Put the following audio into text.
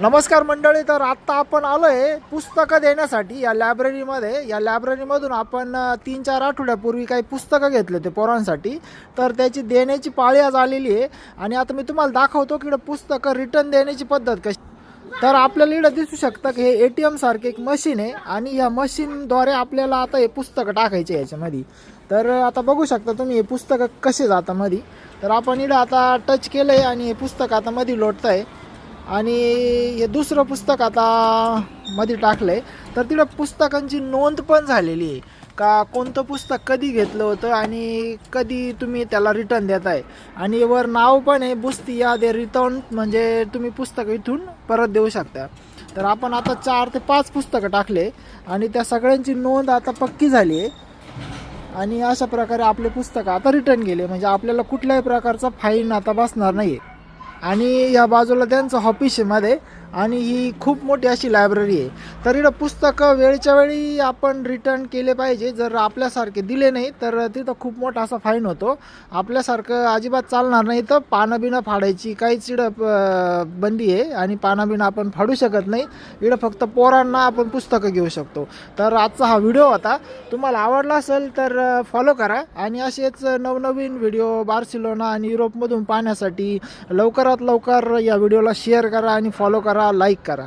नमस्कार मंडळी तर आत्ता आपण आलो आहे पुस्तकं देण्यासाठी. या लायब्ररीमध्ये या लायब्ररीमधून आपण तीन चार आठवड्यापूर्वी काही पुस्तकं घेतले ते पोरांसाठी. तर त्याची देण्याची पाळी आज आलेली आहे. आणि आता मी तुम्हाला दाखवतो की पुस्तकं रिटर्न देण्याची पद्धत कशी. तर आपल्याला इकडं दिसू शकतं की हे ए टी एमसारखे एक मशीन आहे. आणि या मशीनद्वारे आपल्याला आता हे पुस्तकं टाकायचे याच्यामध्ये. तर आता बघू शकता तुम्ही हे पुस्तकं कसे जाता मध्ये तर आपण इकडं आता टच केलं आहे आणि हे पुस्तक आता मध्ये लोटतं आहे आणि हे दुसरं पुस्तक आता मध्ये टाकलं आहे तर तिकडं पुस्तकांची नोंद पण झालेली आहे. का कोणतं पुस्तक कधी घेतलं होतं आणि कधी तुम्ही त्याला रिटर्न देताय? आणि वर नाव पण आहे बुस्ती या दे रिटर्न म्हणजे तुम्ही पुस्तक इथून परत देऊ शकता. तर आपण आता चार ते पाच पुस्तकं टाकले आणि त्या सगळ्यांची नोंद आता पक्की झाली आहे. आणि अशा प्रकारे आपले पुस्तकं आता रिटर्न गेले. म्हणजे आपल्याला कुठल्याही प्रकारचा फाईन आता बसणार नाही आहे आणि या बाजूला त्यांचं ऑफिस आहे मध्ये. आणि ही खूप मोठी अशी लायब्ररी आहे. तर इकडं पुस्तकं वेळच्या वेळी आपण रिटर्न केले पाहिजे. जर आपल्यासारखे दिले नाही तर तिथं खूप मोठा असा फाईन होतो. आपल्यासारखं अजिबात चालणार नाही. तर पानं बिनं फाडायची काहीच इडं बंदी आहे. आणि पानं बिनं आपण फाडू शकत नाही. इडं फक्त पोरांना आपण पुस्तकं घेऊ शकतो. तर आजचा हा व्हिडिओ होता. तुम्हाला आवडला असेल तर फॉलो करा. आणि असेच नवनवीन व्हिडिओ बार्सिलोना आणि युरोपमधून पाहण्यासाठी लवकरात लवकर या व्हिडिओला शेअर करा आणि फॉलो करा लाईक करा.